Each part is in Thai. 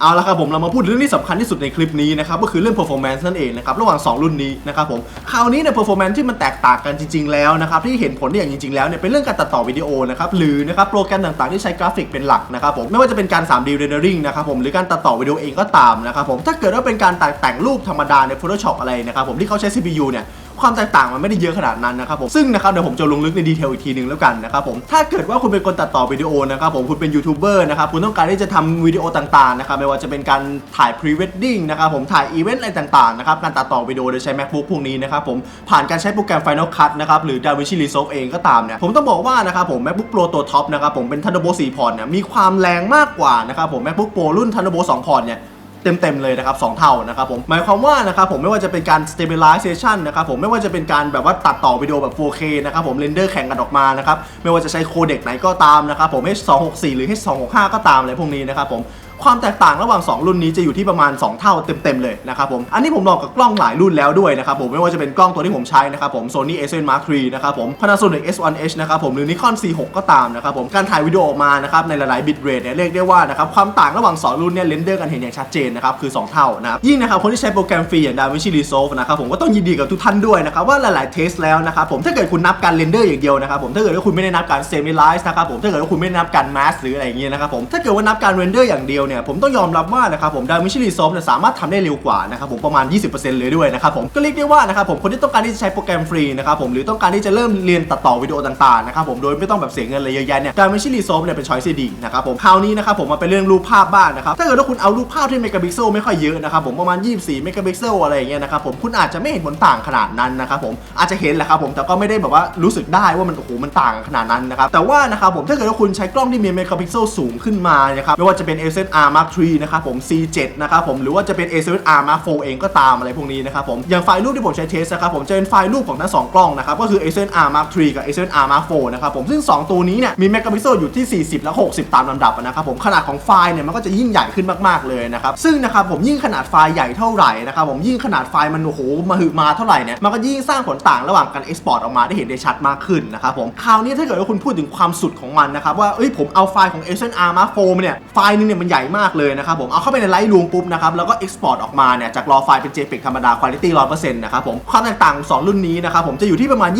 เอาละครับผมเรามาพูดเรื่องที่สำคัญที่สุดในคลิปนี้นะครับก็คือเรื่อง performance นั่นเองนะครับระหว่าง 2 รุ่นนี้นะครับผมคราวนี้เนี่ย performance ที่มันแตกต่างกันจริง ๆ แล้วนะครับที่เห็นผลได้อย่างจริง ๆ แล้วเนี่ยเป็นเรื่องการตัดต่อวิดีโอนะครับหรือนะครับโปรแกรมต่างๆ ที่ใช้กราฟิกเป็นหลักนะครับผมไม่ว่าจะเป็นการ 3D rendering นะครับผมหรือการตัดต่อวิดีโอเองก็ตามนะครับผมถ้าเกิดว่าเป็นการตัดแต่งรูปธรรมดาใน Photoshop อะไรนะครับผมที่เขาใช้ CPU เนี่ย ความแตกต่างมันไม่ได้เยอะขนาดนั้นนะครับผมซึ่งนะครับเดี๋ยวผมจะลงลึกในดีเทลอีกทีหนึ่งแล้วกันนะครับผมถ้าเกิดว่าคุณเป็นคนตัดต่อวิดีโอนะครับผมคุณเป็นยูทูบเบอร์นะครับคุณต้องการที่จะทำวิดีโอต่างๆนะครับไม่ว่าจะเป็นการถ่ายพรีเวดดิ้งนะครับผมถ่ายอีเวนต์อะไรต่างๆนะครับการตัดต่อวิดีโอโดยใช้ macbook พวกนี้นะครับผมผ่านการใช้โปรแกรม Final Cut นะครับหรือ DaVinci Resolve เองก็ตามเนี่ยผมต้องบอกว่านะครับผม macbook pro ตัวท็อปนะครับผมเป็น Thunderbolt 4พอร์ตเนี่ยมีความแรงมากกว่านะครับผม macbook pro รุ่น Thunderbolt 2พอร์ตเนี่ย เต็มๆเลยนะครับสเท่านะครับผมหมายความว่านะครับผมไม่ว่าจะเป็นการ stabilization นะครับผมไม่ว่าจะเป็นการแบบว่าตัดต่อวิดีโอแบบ 4K นะครับผมเรนเดอร์แข่งกันออกมานะครับไม่ว่าจะใช้โคเด็กไหนก็ตามนะครับผม H264 หรือ H265 ก็ตามอะไรพวกนี้นะครับผม ความแตกต่างระหว่าง 2 รุ่นนี้จะอยู่ที่ประมาณ 2 เท่าเต็มๆเลยนะครับผมอันนี้ผมลองกับกล้องหลายรุ่นแล้วด้วยนะครับผมไม่ว่าจะเป็นกล้องตัวที่ผมใช้นะครับผม Sony A7 Mark III นะครับผม Panasonic S1H นะครับผมหรือ Nikon C6 ก็ตามนะครับผมการถ่ายวิดีโอออกมานะครับในหลายๆ bit rate เนี่ยเรียกได้ว่านะครับความต่างระหว่าง 2 รุ่นเนี่ยเรนเดอร์กันเห็นอย่างชัดเจนนะครับคือ 2 เท่านะครับยิ่งนะครับคนที่ใช้โปรแกรมฟรีอย่าง DaVinci Resolve นะครับผมก็ต้องยินดีกับทุกท่านด้วยนะครับว่าหลายๆเทสแล้วนะครับผมถ้าเกิดคุณนับการเรนเดอร์อย่างเดียวนะครับผมถ้าเกิดว่าคุณไม่ได้นับการ Stabilize นะครับผมถ้าเกิดว่าคุณไม่ได้นับการ Mask หรืออะไรอย่างเงี้ยนะครับผมถ้าเกิดว่านับการเรนเดอร์อย่างเดียวเนี่ยผมต้องยอมรับว่านะครับผม DaVinci Resolve เนี่ยสามารถทำได้เร็วกว่านะครับผมประมาณ 20%เลยด้วยนะครับผมก็เรียกได้ว่านะครับผมคนที่ต้องการที่จะใช้โปรแกรมฟรีนะครับผมหรือต้องการที่จะเริ่มเรียนตัดต่อวิดีโอต่างๆนะครับผมโดยไม่ต้องแบบเสียเงินอะไรเยอะแยะเนี่ย DaVinci Resolve เนี่ยเป็นช้อยที่ดีนะครับผมคราวนี้นะครับผมมาเป็นเรื่องรูปภาพบ้างนะครับถ้าเกิดว่าคุณเอารูปภาพที่เมกะพิกเซลไม่ค่อยเยอะนะครับผมประมาณ 24เมกะพิกเซลอะไรอย่างเงี้ยนะครับผมคุณอาจจะไม่เห็นผลต่างขนาดนั้นนะครับผมอาจจะเห็นแหละครับผมแต่ก็ไม่ได้แบบว่ารู้สึกได้ว่ามันโอ้โหมันต่างขนาดนั้นนะครับแต่ว่านะครับผมถ้าเกิดว่าคุณใช้กล้องที่มีเมกะพิกเซลสูงขึ้นมานะครับไม่ว่าจะเป็น A7R Mark III นะครับผม C7 นะครับผมหรือว่าจะเป็น A7R Mark IV เองก็ตามอะไรพวกนี้นะครับผมอย่างไฟล์รูปที่ผมใช้เทสนะครับผมจะเป็นไฟล์รูปของทั้งสองกล้องนะครับก็คือ A7R Mark III กับ A7R Mark IV นะครับผมซึ่ง 2 ตัวนี้เนี่ยมีเมกะพิกเซลอยู่ที่ 40 และ 60 ตามลำดับนะครับผมขนาดของไฟล์เนี่ยมันก็จะยิ่งใหญ่ขึ้นมากๆเลยนะครับซึ่งนะครับผมยิ่งขนาดไฟล์ใหญ่เท่าไหร่นะครับผมยิ่งขนาดไฟล์มันโอ้โหมาหึมาเท่าไหร่เนี่ยมันก็ยิ่งสร้างผลต่างระหว่างการเอ็กซ์พอร์ตออกมาได้เห็นได้ชัดมากขึ้นนะครับผมคราวนี้ถ้าเกิดว่าคุณพูดถึงความสุดของมันนะครับว่าเอ้ยผมเอาไฟล์ของ A7R Mark IV เนี่ยไฟล์นึงเนี่ยมันใหญ่มากเลยนะครับผมเอาเข้าไปในไลท์รูมปุ๊บนะครับแล้วก็เอ็กซ์พอร์ตออกมาเนี่ยจากรอไฟล์เป็น JPEG ธรรมดา Quality 100%นะครับผมความแตกต่างของสองรุ่นนี้นะครับผมจะอยู่ที่ประมาณ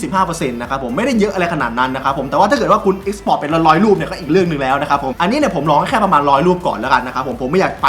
20-25%นะครับผมไม่ได้เยอะอะไรขนาดนั้นนะครับผมแต่ว่าถ้าเกิดว่าคุณเอ็กซ์พอร์ตเป็นร้อยรูปเนี่ยก็อีกเรื่องหนึ่งแล้วนะครับผมอันนี้เนี่ยผมลองแค่ประมาณร้อยรูปก่อนแล้วกันนะครับผมผมไม่อยากไป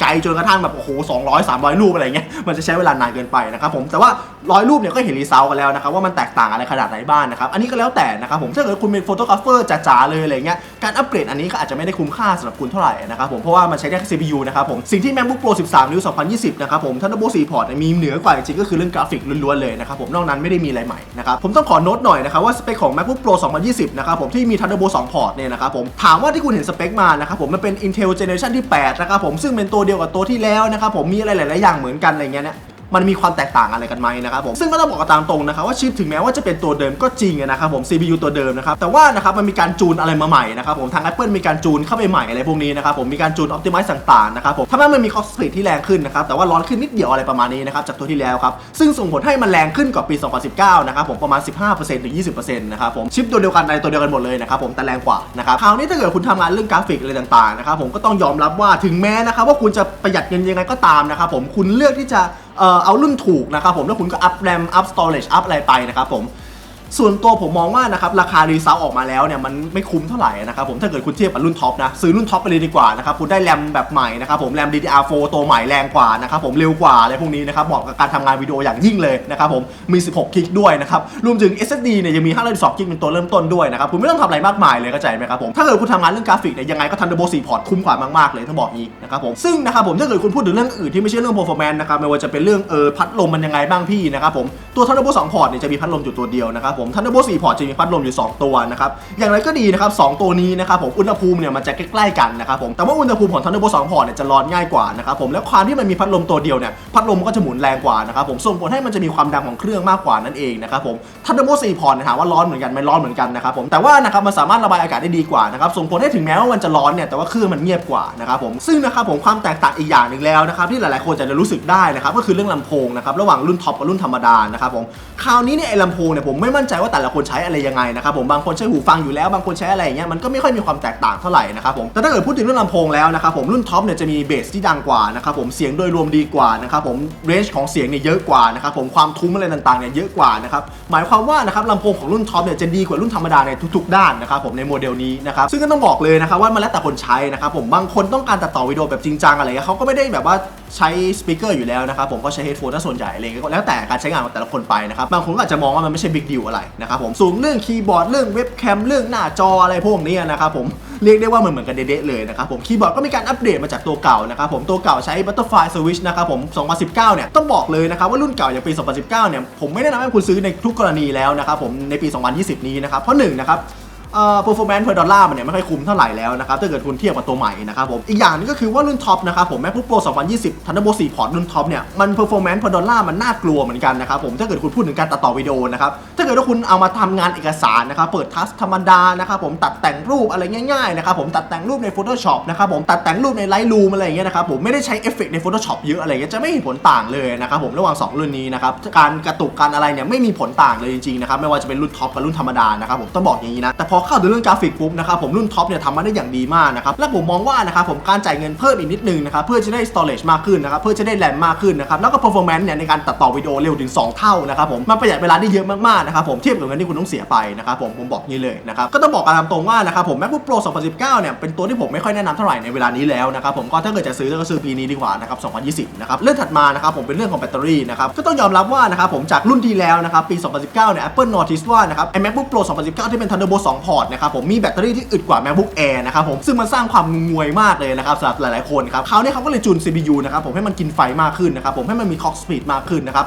ไกลจนกระทั่งแบบโอ้โห200 300รูปอะไรเงี้ยมันจะใช้เวลานานเกินไปนะครับผมแต่ว่าร้อยรูปเนี่ยก็เห็นรีเซลกันแล้วนะครับว่ามันแตกต่างอะไรขนาดไหนบ้างนนะครับอันนี้ก็แล้วแต่นะครับผมถ้าเกิดคุณเป็นโฟโตกราฟเฟอร์จ๋าๆเลยอะไรเงี้ยการอัปเกรดอันนี้ก็อาจจะไม่ได้คุ้มค่าสำหรับคุณเท่าไหร่นะครับผมเพราะว่ามันใช้ได้แค่ CPU นะครับผมสิ่งที่ MacBook Pro 13 นิ้ว 2020 นะครับผม Thunderbolt 4 port เนี่ยมีเหนือกว่าจริงก็คือเรื่องกราฟิกล้วนๆเลยนะครับผมนอกนั้นไม่ได้มีอะไรใหม่นะครับผมต้องขอโน้ตหน่อยนะครับว่าสเปคของ MacBook Pro 2020 นะครับผมที่มี Thunderbolt 2 port เนี่ยนะครับผมถามว่าที่คุณเห็นสเปคมานะครับผมมันเป็น Intel Generation ที่8นะครับผมซึ่งเป็นตัวเดียวกับตัวที่แล้วนะครับผมมีอะไรหลาย ๆ อย่างเหมือนกันอะไรเงี้ยเนี่ย มันมีความแตกต่างอะไรกันไหมนะครับผมซึ่งก็ต้องบอกกันตามตรงนะครับว่าชิปถึงแม้ว่าจะเป็นตัวเดิมก็จริงนะครับผม CPU ตัวเดิมนะครับแต่ว่านะครับมันมีการจูนอะไรมาใหม่นะครับผมทาง Apple มีการจูนเข้าไปใหม่อะไรพวกนี้นะครับผมมีการจูน Optimize ต่างๆนะครับผมทำให้มันมี cost split ที่แรงขึ้นนะครับแต่ว่าร้อนขึ้นนิดเดียวอะไรประมาณนี้นะครับจากตัวที่แล้วครับซึ่งส่งผลให้มันแรงขึ้นกว่าปี 2019 นะครับผมประมาณ 15%ถึง 20%นะครับผมชิปตัวเดียวกันอะไรตัวเดียวกันหมดเลยนะครับผมแต่แรงกว่านะครับคราวนี้ถ้าเกิดคุณทำงานเรื่องกราฟิกอะไรต่างๆนะครับผมก็ต้องยอมรับว่าถึงแม้นะครับว่าคุณจะประหยัดเงินยังไงก็ตามนะครับผมคุณเลือกที่จะ เอ่อเอารุ่นถูกนะครับผมแล้วคุณก็อัพแรมอัพสตอเรจอัพอะไรไปนะครับผม ส่วนตัวผมมองว่านะครับราคารีเซลออกมาแล้วเนี่ยมันไม่คุ้มเท่าไหร่นะครับผมถ้าเกิดคุณเทียบกับรุ่นท็อปนะซื้อรุ่นท็อปไปเลยดีกว่านะครับคุณได้แรมแบบใหม่นะครับผมแรม DDR4 ตัวใหม่แรงกว่านะครับผมเร็วกว่าอะไรพวกนี้นะครับเหมาะกับการทำงานวิดีโออย่างยิ่งเลยนะครับผมมี 16กิกด้วยนะครับรวมถึง SSD เนี่ยยังมี512กิกเป็นตัวเริ่มต้นด้วยนะครับคุณไม่ต้องทำอะไรมากมายเลยเข้าใจไหมครับผมถ้าเกิดคุณทำงานเรื่องกราฟิกเนี่ยยังไงก็ Thunderbolt 4 port คุ้มกว่ามากๆเลยต้องบอกงี้นะครับผมซึ่งนะครับผมถ้าเกิดคุณพูดถึงเรื่องอื่นที่ไม่ใช่เรื่อง performance นะครับไม่ว่าจะเป็นเรื่องเออพัดลมมันยังไงบ้างพี่นะครับผมตัว Thunderbolt 2 port เนี่ยจะมีพัดลมอยู่ตัวเดียวนะครับผม Thunderbolt 4 port จะมีพัดลมอยู่ 2 ตัวนะครับอย่างไรก็ดีนะครับสตัวนี้นะครับผมอุณหภูมิเนี่ยมันจะใกล้ๆกันนะครับผมแต่ว่าอุณหภูมิของ Thunderbolt 2 port เนี่ยจะร้อนง่ายกว่านะครับผมและความที่มันมีพัดลมตัวเดียวเนี่ยพัดลมก็จะหมุนแรงกว่านะครับผมส่งผลให้มันจะมีความดังของเครื่องมากกว่านั่นเองนะครับผม Thunderbolt 4 port เนี่ยถามว่าร้อนเหมือนกันไหมร้อนเหมือนกันนะครับผมแต่ว่านะครับมันสามารถระบายอากาศได้ดีกว่านะครับส่งผลให้ถึงแม้ว่ามันจะร้อนเนี่ยแต่ว่าเครื่องมันเงียบกว่านะครับผมซึ่งนะครับผมความแตกต่างอีกอย่างหนึ่งแล้วนะครับที่หลายๆคนจะรู้สึกได้นะครับก็คือเรื่องลำโพงนะครับระหว่างรุ่นท็อปกับรุ่นธรรมดานะครับผมคราวนี้เนี่ยไอ้ลำโพงเนี่ยผมไม่มั่นนใจว่าแต่ละคนใช้อะไรยังไงนะครับผมบางคนใช้หูฟังอยู่แล้วบางคนใช้อะไรอย่างเงี้ยมันก็ไม่ค่อยมีความแตกต่างเท่าไหร่นะครับผมแต่ถ้าเกิดพูดถึงเรื่องลำโพงแล้วนะครับผมรุ่นท็อปเนี่ยจะมีเบสที่ดังกว่านะครับผมเสียงโดยรวมดีกว่านะครับผมเรนจ์ของเสียงเนี่ยเยอะกว่านะครับผมความทุ้มอะไรต่างๆเนี่ยเยอะกว่านะครับหมายความว่านะครับลำโพงของรุ่นท็อปเนี่ยจะดีกว่ารุ่นธรรมดาในทุกๆ ด้านนะครับผมในโมเดลนี้นะครับซึ่งก็ต้องบอกเลยนะครับว่ามันแล้วแต่คนใช้นะครับผมบางคนต้องการตัดต่อวิดีโอแบบจริงจังอะไรเงี้ยเขาก็ไม่ได้แบบว่าใช้สปีกเกอร์อยู่แล้วนะครับผมก็ใช้เฮดโฟนถ้าส่วนใหญ่อะไรเงี้ยก็แล้วแต่การใช้งานของแต่ละคนไปนะครับบางคนก็อาจจะมองว่ามันไม่ใช่บิ๊กดีลอะไรนะครับผมสูงเรื่องคีย์บอร์ดเรื่องเว็บแคมเรื่องหน้าจออะไรพวกนี้นะครับผมเรียกได้ว่ามันเหมือนกันเด๊ะเลยนะครับผมคีย์บอร์ดก็มีการอัปเดตมาจากตัวเก่านะครับผมตัวเก่าใช้ Butterfly Switch นะครับผม 2019 เนี่ยต้องบอกเลยนะครับว่ารุ่นเก่าอย่างปี 2019 เนี่ยผมไม่แนะนำให้คุณซื้อในทุกกรณีแล้วนะครับผมในปี 2020 นี้นะครับเพราะหนึ่งนะครับ เอ่อ performance per dollar มันเนี่ยไม่ค่อยคุ้มเท่าไหร่แล้วนะครับถ้าเกิดคุณเทียบกับตัวใหม่นะครับผมอีกอย่างนึงก็คือว่ารุ่นท็อปนะครับผม MacBook Pro 2020 Thunderbolt 4 port รุ่นท็อปเนี่ยมัน performance per dollar มันน่ากลัวเหมือนกันนะครับผมถ้าเกิดคุณพูดถึงการตัดต่อวิดีโอนะครับถ้าเกิดว่าคุณเอามาทำงานเอกสารนะครับเปิดทัสธรรมดานะครับผมตัดแต่งรูปอะไรง่ายๆนะครับผมตัดแต่งรูปใน Photoshop นะครับผมตัดแต่งรูปใน Lightroom อะไรอย่างเงี้ยนะครับผมไม่ได้ใช้เอฟเฟกต์ใน Photoshop เยอะอะไรเงี้ยจะไม่เห็นผลต่างเลยนะครับผมระหว่าง 2 รุ่นนี้นะครับการกระตุกการอะไรเนี่ยไม่มีผลต่างเลยจริงๆนะครับไม่ว่าจะเป็นรุ่นท็อปกับรุ่นธรรมดานะครับผมต้องบอกอย่างนี้นะแต่พอเข้าถึงเรื่องกราฟิกปุ๊บนะครับผมรุ่นท็อปเนี่ยทำมาได้อย่างดีมากนะครับและผมมองว่านะครับผมการจ่ายเงินเพิ่มอีกนิดนึงนะครับเพื่อจะได้ storage มากขึ้นนะครับเพื่อจะได้แรมมากขึ้นนะครับแล้วก็ performance เนี่ยในการตัดต่อวิดีโอเร็วถึง 2 เท่านะครับผมมันประหยัดเวลาได้เยอะมากๆนะครับผมเทียบกับเงินที่คุณต้องเสียไปนะครับผมผมบอกนี้เลยนะครับก็ต้องบอกกันตามตรงว่านะครับผม MacBook Pro 2019เนี่ยเป็นตัวที่ผมไม่ค่อยแนะนำเท่าไหร่ในเวลานี้แล้วนะครับผมก็ถ้าเกิดจะซื้อก็ซื้อปีนี้ดีกว่านะครับ2020นะครับเรื่องถัดมานะครับผมเป็นเรื่องของแบตเตอรี่นะครับก็ต้องยอมรับว่านะครับผมจากรุ่นที่แล้วนะครับปี 2019เนี่ย Apple notice ว่านะครับไอ้ MacBook Pro 2019 ที่เป็น Thunderbolt 2อดนะครับผมมีแบตเตอรี่ที่อึดกว่า MacBook Air นะครับผมซึ่งมันสร้างความงงวยมากเลยนะครับสำหรับหลายๆคนครับคราวนี้เขาก็เลยจูน CPU นะครับผมให้มันกินไฟมากขึ้นนะครับผมให้มันมี clock speed มากขึ้นนะครับ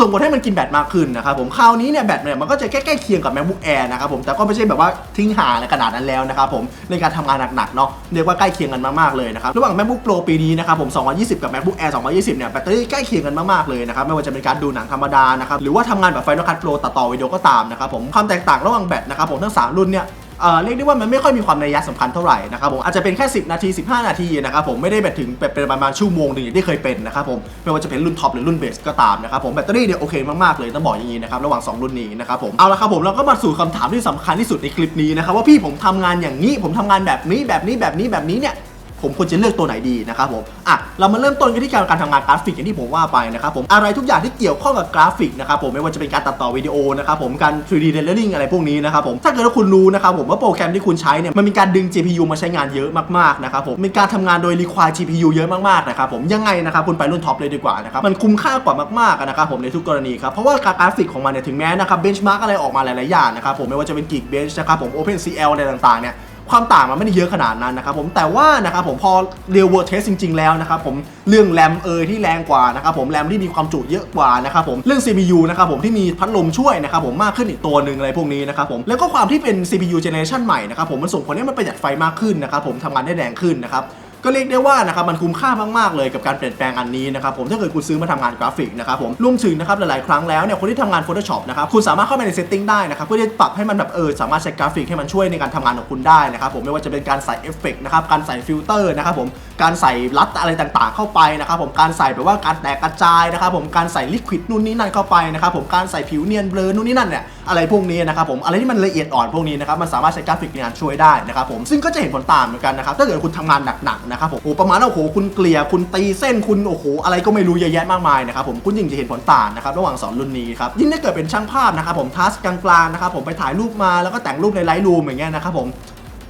ส่งผลให้มันกินแบตมากขึ้นนะครับผมคราวนี้เนี่ยแบตเนี่ยมันก็จะใกล้ๆเคียงกับ MacBook Air นะครับผมแต่ก็ไม่ใช่แบบว่าทิ้งห่างในขนาดนั้นแล้วนะครับผมในการทำงานหนักๆเนาะเรียกว่าใกล้เคียงกันมากๆเลยนะครับระหว่าง MacBook Pro ปีนี้นะครับผม 2020 กับ MacBook Air 2020 เนี่ยแบตเตอรี่ใกล้เคียงกันมากๆเลยนะครับไม่ว่าจะเป็นการดูหนังธรรมดานะครับหรือว่าทำงานแบบ Final Cut Pro ตัดต่อวิดีโอก็ตามนะครับผมความแตกต่างระหว่างแบตนะครับผมทั้งสามรุ่นเนี่ย เออเรียกได้ว่ามันไม่ค่อยมีความนัยยะสำคัญเท่าไหร่นะครับผมอาจจะเป็นแค่ 10 นาที 15 นาทีนะครับผมไม่ได้แบบถึงแบบเป็นประมาณชั่วโมงหนึ่งอย่างที่เคยเป็นนะครับผมไม่ว่าจะเป็นรุ่นท็อปหรือรุ่นเบสก็ตามนะครับผมแบตเตอรี่เนี่ยโอเคมากๆเลยต้องบอกอย่างนี้นะครับระหว่าง 2 รุ่นนี้นะครับผมเอาละครับผมเราก็มาสู่คำถามที่สำคัญที่สุดในคลิปนี้นะครับว่าพี่ผมทำงานอย่างนี้ผมทำงานแบบนี้แบบนี้แบบนี้แบบนี้เนี่ย ผมควรจะเลือกตัวไหนดีนะครับผมอะเรามาเริ่มต้นกันที่การการทำงานกราฟิกอย่างที่ผมว่าไปนะครับผมอะไรทุกอย่างที่เกี่ยวข้องกับกราฟิกนะครับผมไม่ว่าจะเป็นการตัดต่อวิดีโอนะครับผมการ 3D rendering อะไรพวกนี้นะครับผมถ้าเกิดว่าคุณรู้นะครับผมว่าโปรแกรมที่คุณใช้เนี่ยมันมีการดึง GPU มาใช้งานเยอะมากๆนะครับผมมีการทำงานโดย require GPU เยอะมากๆนะครับผมยังไงนะครับคุณไปรุ่นท็อปเลยดีกว่านะครับมันคุ้มค่ากว่ามากๆนะครับผมในทุกกรณีครับเพราะว่าการกราฟิกของมันเนี่ยถึงแม้นะครับ benchmark อะไรออกมาหลายๆอย่างนะครับผมไม่ว่าจะเป็น Geekbench นะครับผม OpenCL อะไรต่างๆเนี่ย ความต่างมันไม่ได้เยอะขนาดนั้นนะครับผมแต่ว่านะครับผมพอ real world test จริง ๆ แล้วนะครับผมเรื่องแรมเอยที่แรงกว่านะครับผมแรมที่มีความจุเยอะกว่านะครับผมเรื่อง CPU นะครับผมที่มีพัดลมช่วยนะครับผมมากขึ้นอีกตัวหนึ่งอะไรพวกนี้นะครับผมแล้วก็ความที่เป็น CPU generation ใหม่นะครับผมมันส่งผลให้มันประหยัดไฟมากขึ้นนะครับผมทำงานได้แรงขึ้นนะครับ ก็เรียกได้ว่านะครับมันคุ้มค่ามากๆเลยกับการเปลี่ยนแปลงอันนี้นะครับผมถ้าเกิดคุณซื้อมาทำงานกราฟิกนะครับผมรวมถึงนะครับหลายๆครั้งแล้วเนี่ยคนที่ทำงาน Photoshop นะครับคุณสามารถเข้าไปใน setting ได้นะครับเพื่อที่จะปรับให้มันแบบเออสามารถใช้กราฟิกให้มันช่วยในการทำงานของคุณได้นะครับผมไม่ว่าจะเป็นการใส่เอฟเฟกต์นะครับการใส่ฟิลเตอร์นะครับผมการใส่รัดอะไรต่างๆ เข้าไปนะครับผมการใส่แบบว่าการแตกกระจายนะครับผมการใส่ลิควิดนู่นนี่นั่นเข้าไปนะครับผมการใส่ผิวเนียนเบลอนู่นนี่นั่นเนี่ย อะไรพวกนี้นะครับผมอะไรที่มันละเอียดอ่อนพวกนี้นะครับมันสามารถใช้กราฟิกในการช่วยได้นะครับผมซึ่งก็จะเห็นผลตามเหมือนกันนะครับถ้าเกิดคุณทำงานหนักๆนะครับผมโอ้ประมาณโอ้โหคุณเกลี่ยคุณตีเส้นคุณโอ้โหอะไรก็ไม่รู้เยอะแยะมากมายนะครับผมคุณยิ่งจะเห็นผลต่างนะครับระหว่างสองรุ่นนี้ครับยิ่งถ้าเกิดเป็นช่างภาพนะครับผมทัสกลางๆนะครับผมไปถ่ายรูปมาแล้วก็แต่งรูปในไลท์รูมอย่างเงี้ยนะครับผม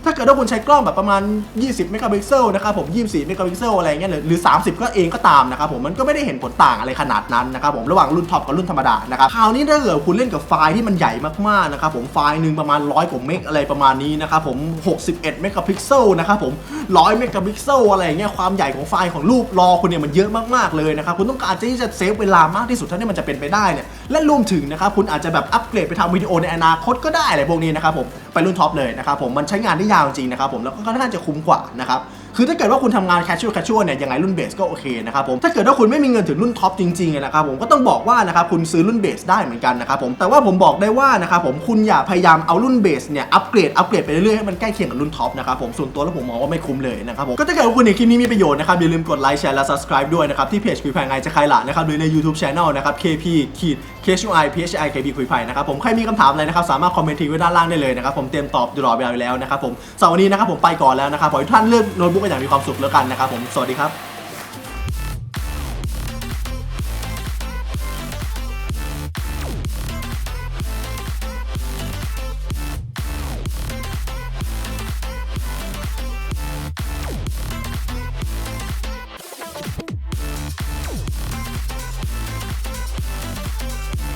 ถ้าเกิดว่าคุณใช้กล้องแบบประมาณ 20 เมกะพิกเซลนะครับผม 24 เมกะพิกเซลอะไรเงี้ยหรือหรือ 30 ก็เองก็ตามนะครับผมมันก็ไม่ได้เห็นผลต่างอะไรขนาดนั้นนะครับผมระหว่างรุ่นท็อปกับรุ่นธรรมดานะครับคราวนี้ถ้าเกิดคุณเล่นกับไฟล์ที่มันใหญ่มากๆนะครับผมไฟล์หนึ่งประมาณ 100 กว่าเมกอะไรประมาณนี้นะครับผม 61 เมกะพิกเซลนะครับผม 100 เมกะพิกเซลอะไรเงี้ยความใหญ่ของไฟล์ของรูปรอคุณเนี่ยมันเยอะมากๆเลยนะครับคุณต้องการที่จะเซฟเวลามากที่สุดเท่าที่มันจะเป็นไปได้เนี่ยและรวมถึงนะครับคุณอาจจะแบบอัปเกรดไปทำวิดีโอในอนาคตก็ได้อะไรพวกนี้นะครับผมไปรุ่นท็อปเลยนะครับผมมันใช้งานได้ยาวจริงนะครับผมแล้วก็ค่อนข้างจะคุ้มกว่านะครับคือถ้าเกิดว่าคุณทำงานแคชชวลแคชชวลเนี่ยยังไงรุ่นเบสก็โอเคนะครับผมถ้าเกิดว่าคุณไม่มีเงินถึงรุ่นท็อปจริงๆนะครับผมก็ต้องบอกว่านะครับคุณซื้อรุ่นเบสได้เหมือนกันนะครับผมแต่ว่าผมบอกได้ว่านะครับผมคุณอย่าพยายามเอารุ่นเบสเนี่ยอัปเกรดอัปเกรดไปเรื่อยๆให้มันใกล้เคียงกับรุ่นท็อปนะครับผมส่วนตัวแล้วผมมองว่าไม่คุ้มเลยนะครับผมก็ถ้าเกิดว่าคุณเห็นคลิปนี้มีประโยชน์นะครับอย่าลืมกดไลค์แชร์และ subscribe ด้วยนะครับที่เพจคุยแพงไงจะใครหละนะครับหรือใน YouTube Channel นะครับ KP ขีด KHI PHI KB คุยไผ่นะครับผมใครมีคำถามอะไรนะครับสามารถคอมเมนต์ทิ้งไว้ด้านล่างได้เลยนะครับผมเตรียมตอบตลอดเวลาอยู่แล้วนะครับผมสำหรับวันนี้นะครับผมไปก่อนแล้วนะครับขอให้ทุกท่านเลือกโน้ตบุ๊กกันอย่างมีความสุขแล้วกันนะครับผมสวัสดีครับ